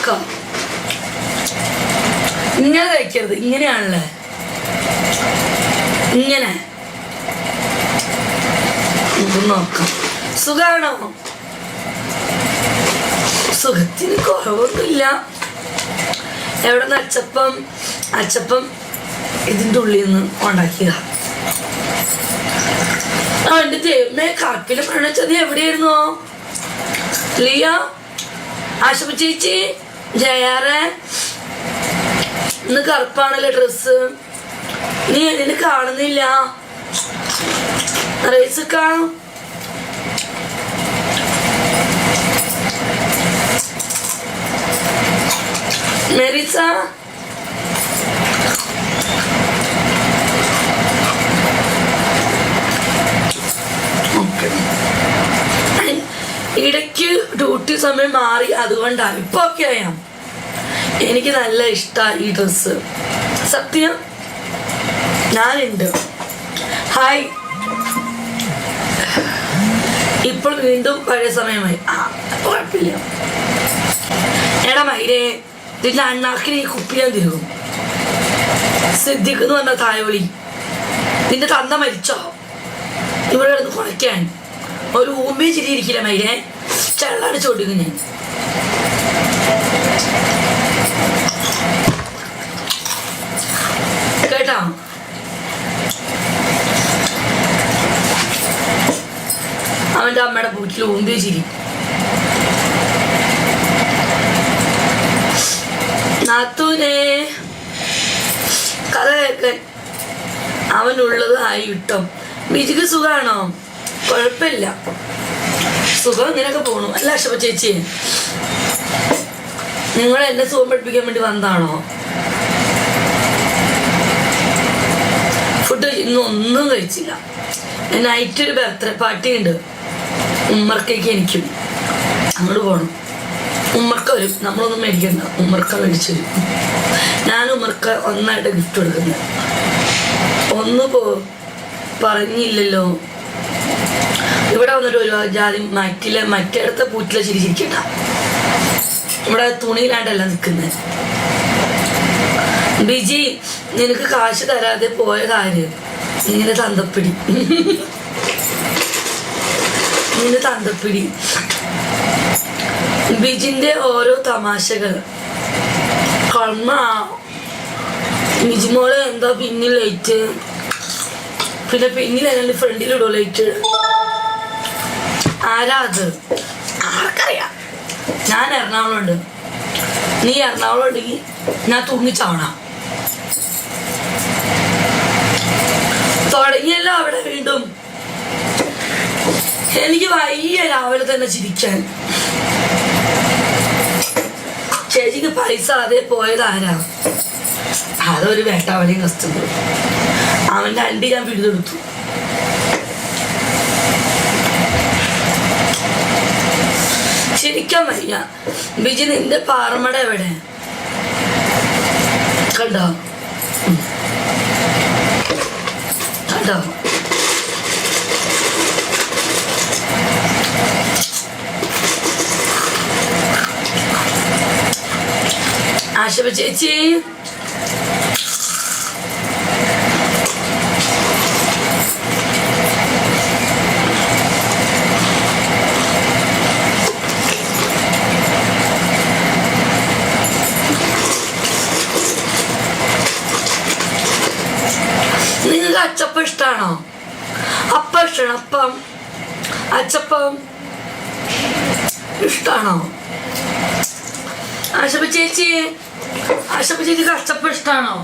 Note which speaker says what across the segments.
Speaker 1: നോക്കാം ഇങ്ങനെ കഴിക്കരുത്. ഇങ്ങനെയാണല്ലേ? ഇങ്ങനെ. നോക്കാം. സുഖാണോ? സുഖത്തിന് കുറവൊന്നുമില്ല. എവിടെ നിന്ന് അച്ചപ്പം അച്ചപ്പം ഇതിന്റെ ഉള്ളിൽ നിന്ന് ഉണ്ടാക്കിയതാ. ആ എന്റെ ദൈവമേ കാപ്പിലെ പണിച്ചത് എവിടെയായിരുന്നോ? ലിയ ആശുപത്രി ചേച്ചി? ജയാറെ ഇന്ന് കറുപ്പാണല്ലേ ഡ്രസ് നീ എന്നെ കാണുന്നില്ല. റേസക്ക? മെറിസ ഇടയ്ക്ക് ഡ്യൂട്ടി സമയം മാറി അതുകൊണ്ടാണ് ഇപ്പൊ ഒക്കെ ആയാം. എനിക്ക് നല്ല ഇഷ്ടമാണ് ഈ ഡ്രസ്സ്. സത്യം? ഞാനുണ്ട്. ഹായ്. ഇപ്പോൾ വീണ്ടും പഴയ സമയമായി. കുഴപ്പമില്ല. എടാ മൈരേ ഇതിന്റെ അണ്ണാക്കിന് ഈ കുപ്പി ഞാൻ തിരുകും. സിദ്ദിഖ് എന്ന് പറഞ്ഞ തായോളി നിന്റെ തന്ത മരിച്ചോ? ഇവിടെ കിടന്ന് കുഴയ്ക്കാൻ ഒരു ഊമ്പി ചിരിയിരിക്കില്ല മൈരേ. കൊടുക്കും ഞാൻ. കേട്ടോ. അവന്റെ അമ്മയുടെ പൂറ്റിൽ ഊന്തി ചിരി. നാത്തൂനെ കഥ കേൾക്കാൻ അവനുള്ളത് ആയി കിട്ടും ബിജിക്ക് സുഖാണോ? കുഴപ്പമില്ല. സുഖം ഇങ്ങനെയൊക്കെ പോണു. അല്ല അക്ഷപ്പ ചേച്ചി നിങ്ങൾ എന്നെ സുഖം പഠിപ്പിക്കാൻ വേണ്ടി വന്നതാണോ? ഇന്ന് ഒന്നും കഴിച്ചില്ല. നൈറ്റ് ഒരു ബർത്ത്ഡേ പാർട്ടി ഉണ്ട്. ഉമ്മർക്കേക്ക് എനിക്കും. അങ്ങോട്ട് പോകണം ഉമ്മർക്ക വരും നമ്മളൊന്നും മേടിക്കണ്ട. ഉമ്മർക്ക മേടിച്ചു വരും ഞാൻ ഉമ്മർക്ക ഒന്നായിട്ട് ഗിഫ്റ്റ് കൊടുക്കുന്നത് ഒന്ന് പോ പറഞ്ഞില്ലല്ലോ. ഇവിടെ വന്നിട്ട് ഒരു ജാതി മറ്റിലെ മറ്റേടത്തെ പൂറ്റിലെ ചിരിച്ചിരിക്കട്ട ഇവിടെ തുണിയിലാണ്ടല്ല നിൽക്കുന്നത് ബിജി നിനക്ക് കാശ് തരാതെ പോയ കാര്യം. ഇങ്ങനെ തന്തപ്പിടി. ഇങ്ങനെ തന്തപ്പിടി. ബിജിന്റെ ഓരോ തമാശകൾ. കണ്ണ ബിജിമോളെ എന്താ പിന്നിൽ ലൈറ്റ്? പിന്നെ പിന്നിൽ അല്ലെങ്കിൽ ഫ്രണ്ടിലിടോ ലൈറ്റ്? ആരാ അത്? ആർക്കറിയാം. ഞാൻ എറണാകുളം ഉണ്ട് നീ എറണാകുളം ഉണ്ടെങ്കിൽ ഞാൻ തൂങ്ങിച്ചാവണം. തുടങ്ങിയല്ലോ അവിടെ വീണ്ടും. എനിക്ക് വയ്യ രാവിലെ തന്നെ ചിരിക്കാൻ. ചേച്ചിക്ക് പൈസ അതേ പോയതാരാ അതൊരു വേട്ടാവലി കസ്റ്റമർ അവന്റെ അണ്ടി ഞാൻ പിടിതെടുത്തു ചിരിക്കാൻ വയ്യ. ബിജി നിന്റെ പാറമട എവിടെ? കണ്ടോ? দিতে আশেপাশে അച്ചപ്പം ഇഷ്ടമാണോ അപ്പം ഇഷ്ടമാണ് അപ്പം അച്ചപ്പം ഇഷ്ടമാണോ ആശപ്പ ചേച്ചി ആശപ്പ ചേച്ചിക്ക് അച്ചപ്പം ഇഷ്ടമാണോ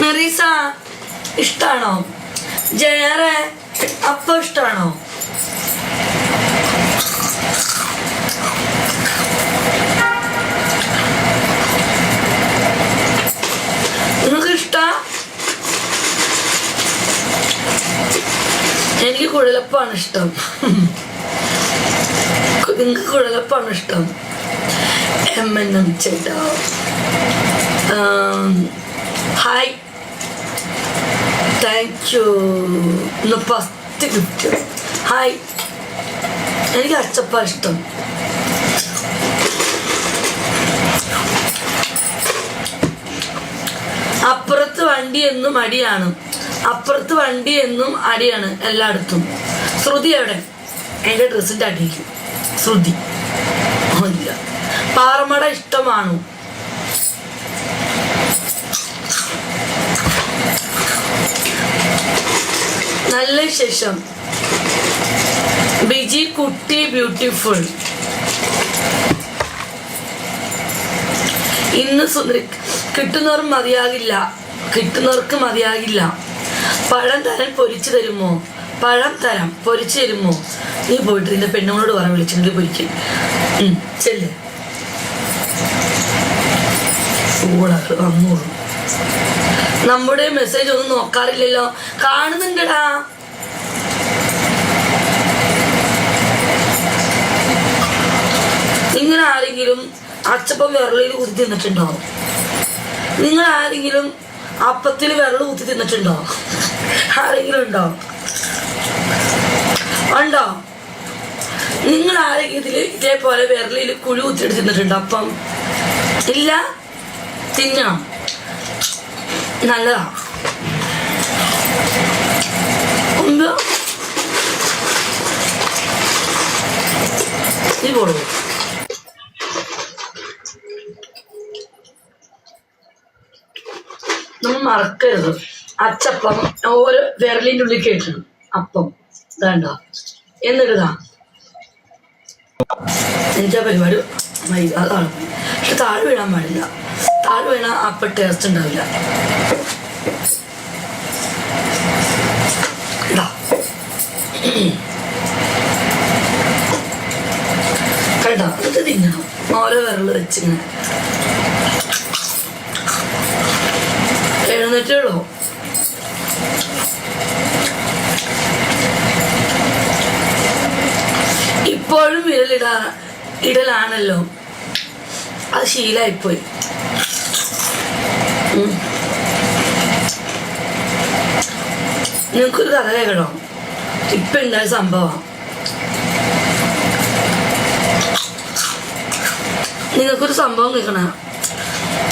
Speaker 1: മെറീസ ഇഷ്ടമാണോ ജയറെ അപ്പം ഇഷ്ടമാണോ നിങ്ങൾക്ക് കുഴലപ്പാണ് ഇഷ്ടം എം എൻ എം ചേട്ടാ ഹായ് താങ്ക് യു ഇന്ന് പത്ത് കിട്ടും ഹായ് എനിക്ക് അച്ചപ്പ ഇഷ്ടം. അപ്പുറത്ത് വണ്ടി എന്നും അടിയാണ്. അപ്പുറത്ത് വണ്ടി എന്നും അടിയാണ് എല്ലായിടത്തും. ശ്രുതി എവിടെ? എന്റെ ഡ്രസ്സിന്റെ അടിയിൽ ശ്രുതി. പാറമട ഇഷ്ടമാണോ. നല്ല ശേഷം ബിജി കുട്ടി ബ്യൂട്ടിഫുൾ ഇന്ന് സുന്ദരി കിട്ടുന്നവർ മതിയാകില്ല. കിട്ടുന്നവർക്ക് മതിയാകില്ല. പഴം തരാൻ പൊരിച്ചു തരുമോ? പഴം തരാം. പൊരിച്ചു തരുമോ? നീ പോയിട്ട് നിന്റെ പെണ്ണുങ്ങളോട് പറ വിളിച്ചിട്ട് പൊരിക്കും. ചെല്ല്. നമ്മുടെ മെസ്സേജ് ഒന്നും നോക്കാറില്ലല്ലോ. കാണുന്നുണ്ടടാ. നിങ്ങൾ ആരെങ്കിലും അച്ചപ്പം വിരളിൽ കുത്തി തിന്നിട്ടുണ്ടോ? നിങ്ങൾ ആരെങ്കിലും അപ്പത്തിൽ വിരൽ കുത്തി തിന്നിട്ടുണ്ടോ? ആരെങ്കിലും ഉണ്ടോ? ഉണ്ടോ നിങ്ങൾ ആരെങ്കിലും ഇതിൽ ഇതേപോലെ വിരലിൽ കുഴി കുത്തിട്ട് തിന്നിട്ടുണ്ടോ അപ്പം ഇല്ല? തിന്നാം? നല്ലതാ. ഉണ്ട് നീ പോളൂ നമ്മൾ മറക്കരുത്. അച്ചപ്പം ഓരോ വിരലിന്റെ ഉള്ളിൽ കേട്ടിട്ടുണ്ട് അപ്പം. വേണ്ട എന്നിടുക. എന്റെ പരിപാടി അതാണ് പക്ഷെ താഴെ വീഴാൻ പാടില്ല. താഴെ വീണാൽ അപ്പം ടേസ്റ്റ് ഉണ്ടാവില്ല. എന്നിട്ട് ഓരോ വിരൽ വെച്ചിങ്ങനെ. എഴുന്നേറ്റുള്ളൂ ഇപ്പോഴും വിരലിടാ ഇടലാണല്ലോ. അത് ശീലായിപ്പോയി. നിങ്ങൾക്കൊരു കഥ കേൾക്കണോ? ഇപ്പൊ ഉണ്ടായ സംഭവം. നിങ്ങൾക്കൊരു സംഭവം കേൾക്കണ?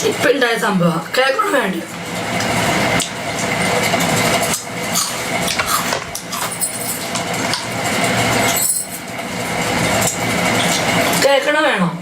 Speaker 1: ഇപ്പൊ ഉണ്ടായ സംഭവം. കേൾക്കണോ വേണ്ട? i don't